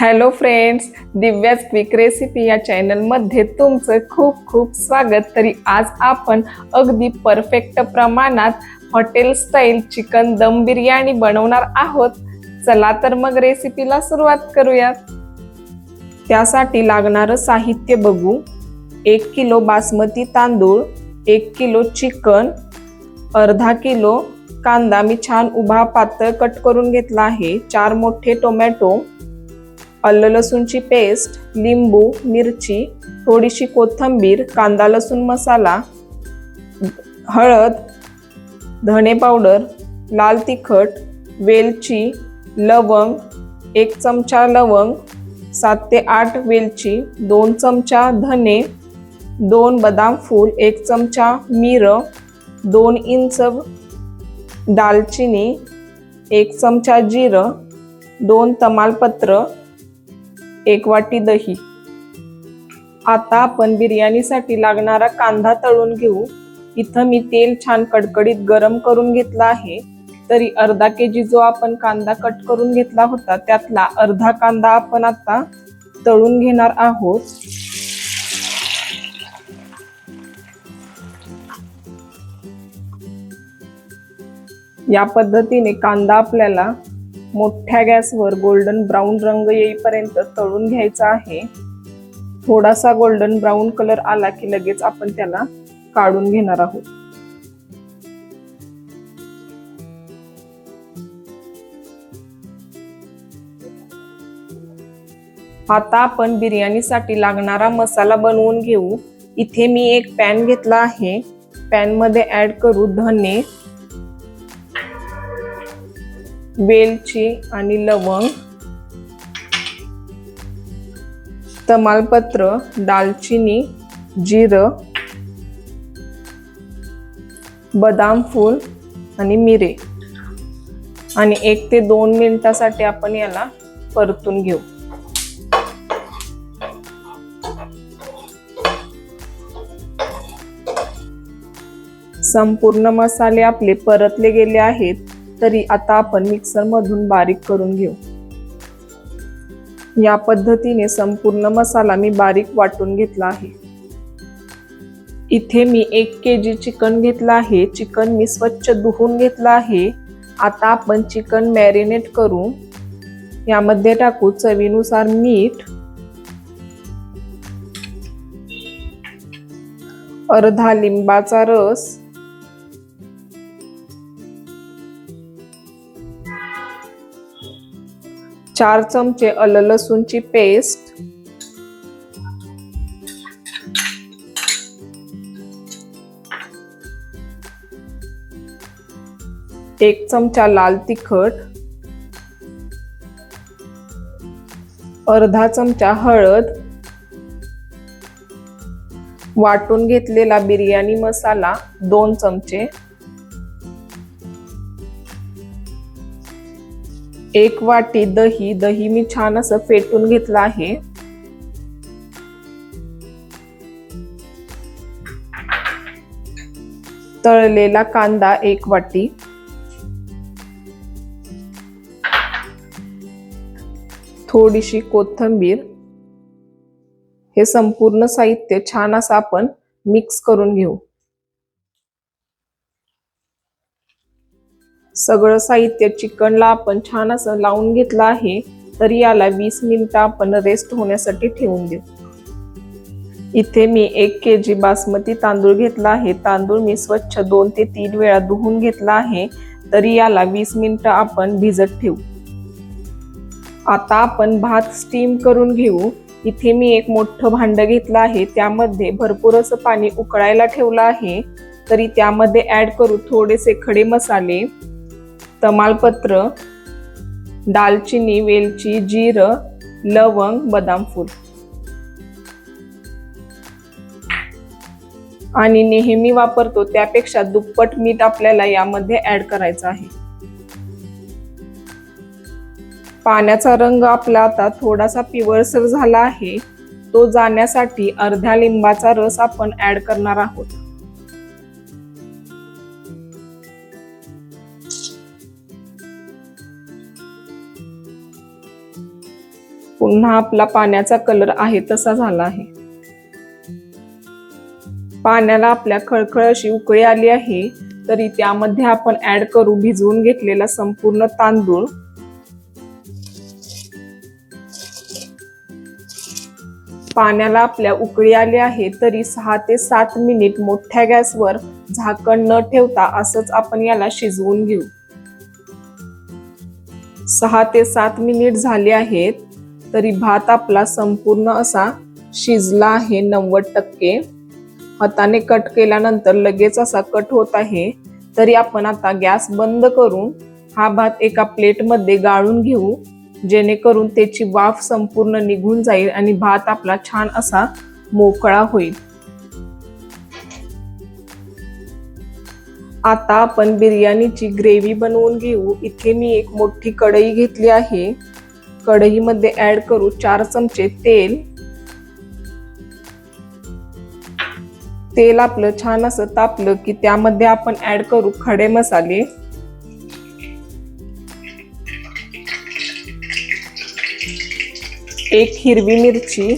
Hello friends Divya's quick recipe या चॅनलमध्ये तुमचं खूप खूप स्वागत. तरी आज आपण अगदी परफेक्ट प्रमाणात हॉटेल स्टाईल चिकन दम बिर्याणी बनवणार आहोत. चला तर मग रेसिपीला सुरुवात करूयात. त्यासाठी लागणारं साहित्य बघू. एक किलो बासमती तांदूळ एक किलो चिकन अर्धा किलो कांदा. मी छान उभा पातळ कट करून घेतला आहे. चार मोठे टोमॅटो आलं लसूणची पेस्ट लिंबू मिरची थोडीशी कोथिंबीर कांदा लसूण मसाला हळद धणे पावडर लाल तिखट वेलची लवंग एक चमचा लवंग सात ते आठ वेलची दोन चमचा धने दोन बदाम फूल एक चमचा मिरं दोन इंच दालचिनी एक चमचा जिरं दोन तमालपत्र एक वाटी दही. आता आपण बिर्याणीसाठी लागणारा कांदा तळून घेऊ. इथं मी तेल छान कडकडीत गरम करून घेतला आहे. तरी अर्धा के जी जो आपण कांदा कट करून घेतला होता त्यातला अर्धा कांदा आपण आता तळून घेणार आहोत. या पद्धतीने कांदा आपल्याला मोठ्या गॅसवर गोल्डन ब्राऊन रंग येईपर्यंत तळून घ्यायचा आहे. थोडासा गोल्डन ब्राऊन कलर आला की लगेच आपण त्याला काढून घेणार आहोत. आता आपण बिर्याणीसाठी लागणारा मसाला बनवून घेऊ. इथे मी एक पॅन घेतला आहे. पॅनमध्ये ॲड ऍड करू धने वेलची आणि लवंग तमालपत्र दालचिनी जिरं बदाम फूल आणि मिरे. आणि एक ते दोन मिनिटासाठी आपण याला परतून घेऊ. संपूर्ण मसाले आपले परतले गेले आहेत. तरी आता आपण मिक्सर मधून बारीक करून घेऊ. या पद्धतीने संपूर्ण मसाला मी बारीक वाटून घेतला आहे. इथे मी एक के जी चिकन घेतलं आहे. चिकन मी स्वच्छ धुवून घेतलं आहे. आता आपण चिकन मॅरिनेट करू. यामध्ये टाकू चवीनुसार मीठ. अर्धा लिंबाचा रस. चार चमचे अल लसूणची पेस्ट. एक चमचा लाल तिखट. अर्धा चमचा हळद. वाटून घेतलेला बिर्याणी मसाला दोन चमचे. एक वाटी दही दही मी छान असं फेटून घेतलं आहे. तळलेला कांदा एक वाटी. थोडीशी कोथंबीर. हे संपूर्ण साहित्य छान असं आपण मिक्स करून घेऊ. सगळं साहित्य चिकनला आपण छान असं लावून घेतलं आहे तरी याला वीस मिनिटं आपण रेस्ट होण्यासाठी ठेवून देऊ. इथे मी एक के जी बासमती तांदूळ घेतला आहे. तांदूळ मी स्वच्छ दोन ते तीन वेळा धुवून घेतला आहे तरी याला वीस मिनिटं आपण भिजत ठेवू. आता आपण भात स्टीम करून घेऊ. इथे मी एक मोठं भांडं घेतलं आहे. त्यामध्ये भरपूर असं पाणी उकळायला ठेवलं आहे. तरी त्यामध्ये ऍड करू थोडेसे खडे मसाले. तमालपत्र दालचिनी वेलची जिरं लवंग बदाम फूल. आणि नेहमी वापरतो त्यापेक्षा दुप्पट मीठ आपल्याला यामध्ये ऍड करायचं आहे. पाण्याचा रंग आपला आता थोडासा पिवळसर झाला आहे. तो जाण्यासाठी अर्ध्या लिंबाचा रस आपण ऍड करणार आहोत. पुन्हा आपला पाण्याचा कलर आहे तसा झाला आहे. पाण्याला आपल्या खळखळ अशी उकळी आली आहे तरी त्यामध्ये आपण ऍड करू भिजवून घेतलेला संपूर्ण तांदूळ. पाण्याला आपल्या उकळी आली आहे तरी सहा ते सात मिनिट मोठ्या गॅसवर झाकण न ठेवता असंच आपण याला शिजवून घेऊ. सहा ते सात मिनिट झाले आहेत तरी भात आपला संपूर्ण असा शिजला आहे नव्वद टक्के. हाताने कट केल्यानंतर लगेच असा कट होत आहे. तरी आपण आता गॅस बंद करून हा भात एका प्लेटमध्ये गाळून घेऊ. जेणेकरून त्याची वाफ संपूर्ण निघून जाईल आणि भात आपला छान असा मोकळा होईल. आता आपण बिर्याणीची ग्रेव्ही बनवून घेऊ. इथे मी एक मोठी कढई घेतली आहे. कढईमध्ये ऍड करू चार चमचे तेल. तेल आपलं छान असं तापलं की त्यामध्ये आपण ऍड करू खडे मसाले. एक हिरवी मिरची.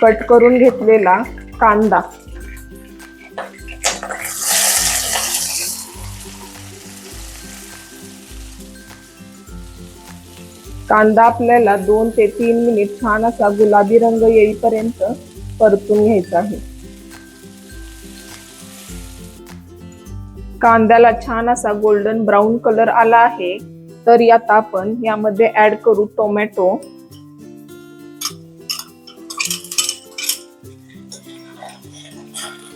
कट करून घेतलेला कांदा. कांदा आपल्याला दोन ते तीन मिनिट छान असा गुलाबी रंग येईपर्यंत परतून घ्यायचा आहे. कांद्याला छान असा गोल्डन ब्राऊन कलर आला आहे. तर आता आपण यामध्ये ऍड करू टोमॅटो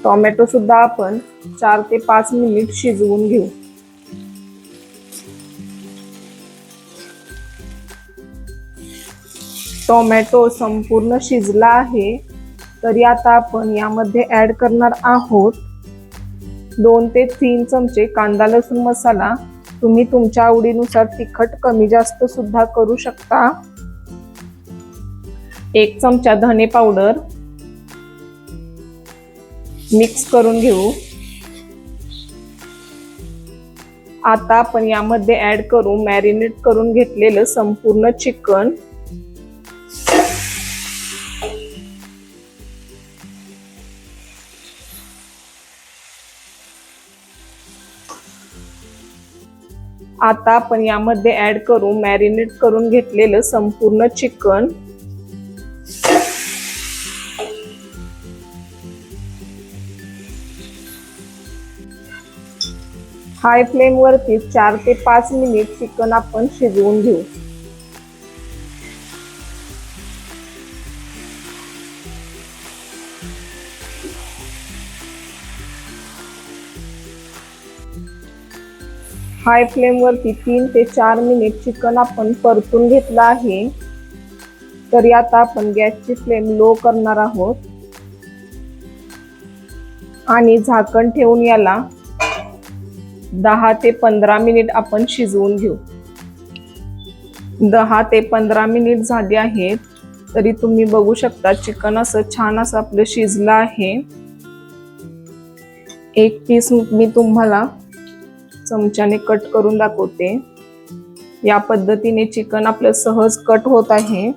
टोमॅटो सुद्धा आपण चार ते पाच मिनिट शिजवून घेऊ. टोमॅटो संपूर्ण शिजला आहे तरी आता आपण यामध्ये ॲड करणार आहोत दोन ते तीन चमचे कांदा लसूण मसाला. तुम्ही तुमच्या आवडीनुसार तिखट कमी जास्त सुद्धा करू शकता. एक चमचा धने पावडर मिक्स करून घेऊ. आता आपण यामध्ये ॲड करू मॅरिनेट करून घेतलेलं संपूर्ण चिकन. आता आपण यामध्ये ऍड करू मॅरिनेट करून घेतलेलं संपूर्ण चिकन. हाय फ्लेम वरती चार ते पाच मिनिट चिकन आपण शिजवून घेऊ. हाय फ्लेमवरती तीन ते चार मिनिट चिकन आपण परतून घेतलं आहे. तरी आता आपण गॅसची फ्लेम लो करणार आहोत. आणि झाकण ठेवून याला दहा ते पंधरा मिनिट आपण शिजवून घेऊ. दहा ते पंधरा मिनिट झाले आहेत. तरी तुम्ही बघू शकता चिकन असं छान असं आपलं शिजलं आहे. एक पीस मी तुम्हाला चमच्याने कट करून दाखवते. या पद्धतीने चिकन आपलं सहज कट होत आहे.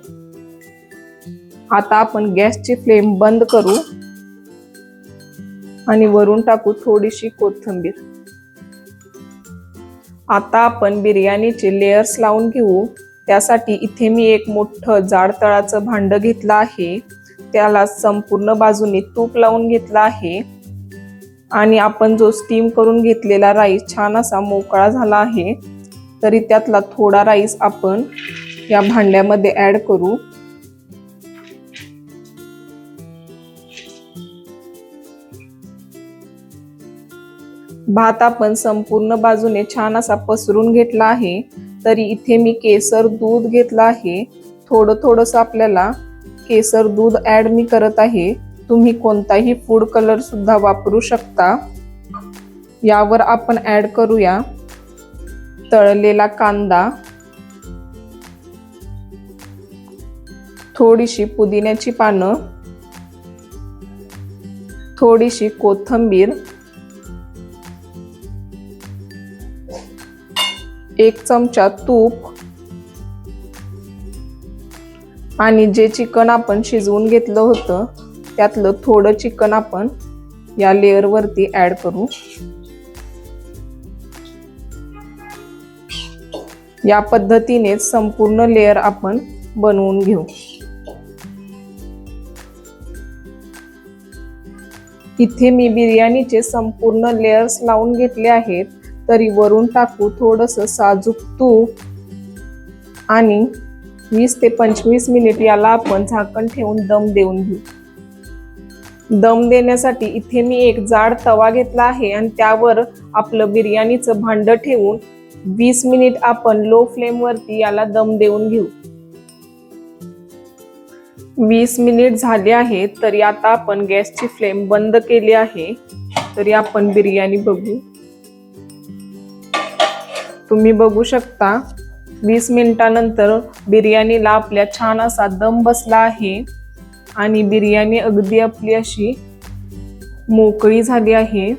आता आपण गॅसची फ्लेम बंद करू. आणि वरून टाकू थोडीशी कोथिंबीर. आता आपण बिर्याणीचे लेयर्स लावून घेऊ. त्यासाठी इथे मी एक मोठं जाड तळाचं भांड घेतलं आहे. त्याला संपूर्ण बाजूने तूप लावून घेतलं आहे. आणि आपण जो स्टीम करून घेतलेला राईस छान असा मोकळा झाला आहे तरी त्यातला थोडा राईस आपण या भांड्यामध्ये ऍड करू. भात आपण संपूर्ण बाजूने छान असा पसरून घेतला आहे तरी इथे मी केसर दूध घेतलं आहे. थोडं थोडस आपल्याला केसर दूध ऍड मी करत आहे. तुम्ही कोणताही फूड कलर सुद्धा वापरू शकता. यावर आपण ॲड करूया. तळलेला कांदा. थोडीशी पुदिन्याची पानं. थोडीशी कोथंबीर. एक चमचा तूप. आणि जे चिकन आपण शिजवून घेतलं होतं त्यातलं थोडं चिकन आपण या लेअरवरती ऍड करू. या पद्धतीने संपूर्ण लेअर आपण बनवून घेऊ. इथे मी बिर्याणीचे संपूर्ण लेअर्स लावून घेतले आहेत तरी वरून टाकू थोडस साजूक तूप आणि वीस ते पंचवीस मिनिट याला आपण झाकण ठेवून दम देऊन घेऊ. दम देण्यासाठी इथे मी एक जाड तवा घेतला आहे आणि त्यावर आपलं बिर्याणीचं भांड ठेवून वीस मिनिट आपण लो फ्लेमवरती याला दम देऊन घेऊ. वीस मिनिट झाले आहे तरी आता आपण गॅसची फ्लेम बंद केली आहे. तरी आपण बिर्याणी बघू. तुम्ही बघू शकता वीस मिनिटानंतर बिर्याणीला आपल्या छान असा दम बसला आहे. आणि बिर्याणी अगदी आपली अशी मोकळी झाली आहे.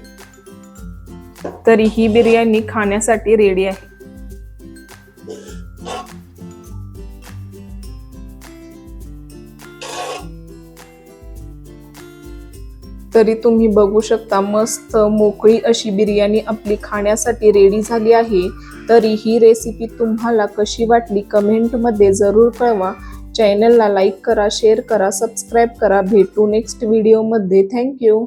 तरी ही बिर्याणी खाण्यासाठी रेडी आहे. तरी तुम्ही बघू शकता मस्त मोकळी अशी बिर्याणी आपली खाण्यासाठी रेडी झाली आहे. तरी ही रेसिपी तुम्हाला कशी वाटली कमेंटमध्ये जरूर कळवा. चॅनलला लाईक करा शेअर करा सबस्क्राईब करा. भेटू नेक्स्ट व्हिडिओमध्ये थँक्यू